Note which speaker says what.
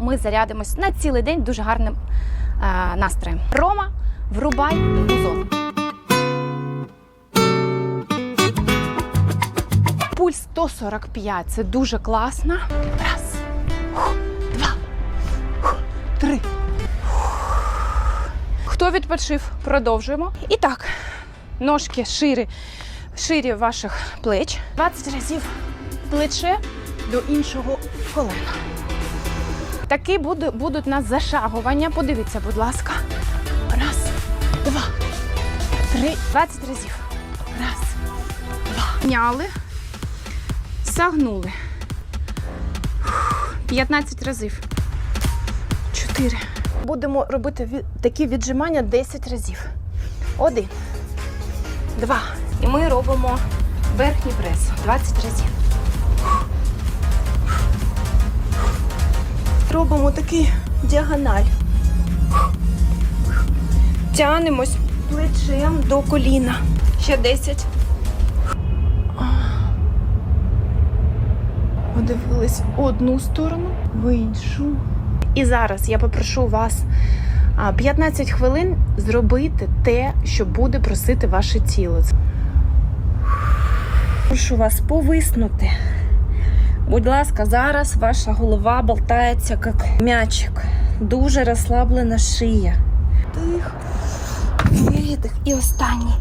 Speaker 1: Ми зарядимось на цілий день дуже гарним е, настроєм. Рома, врубай музон. Пульс 145 це дуже класно. Раз, два, три. Хто відпочив? Продовжуємо. І так, ножки шири, ширі ваших плеч. 20 разів плече до іншого колена. Такі будуть у нас зашагування. Подивіться, будь ласка. Раз, два, три, 20 разів. Раз, два. Няли, сагнули. Фух, 15 разів. Чотири. Будемо робити такі віджимання 10 разів. Один, два. І ми робимо верхній прес 20 разів. Робимо такий діагональ. Тянемось плечем до коліна. Ще 10. Подивились одну сторону, в іншу. І зараз я попрошу вас 15 хвилин зробити те, що буде просити ваше тіло. Прошу вас повиснути. Будь ласка, зараз ваша голова болтається як м'ячик. Дуже розслаблена шия. Тих, видих і останній.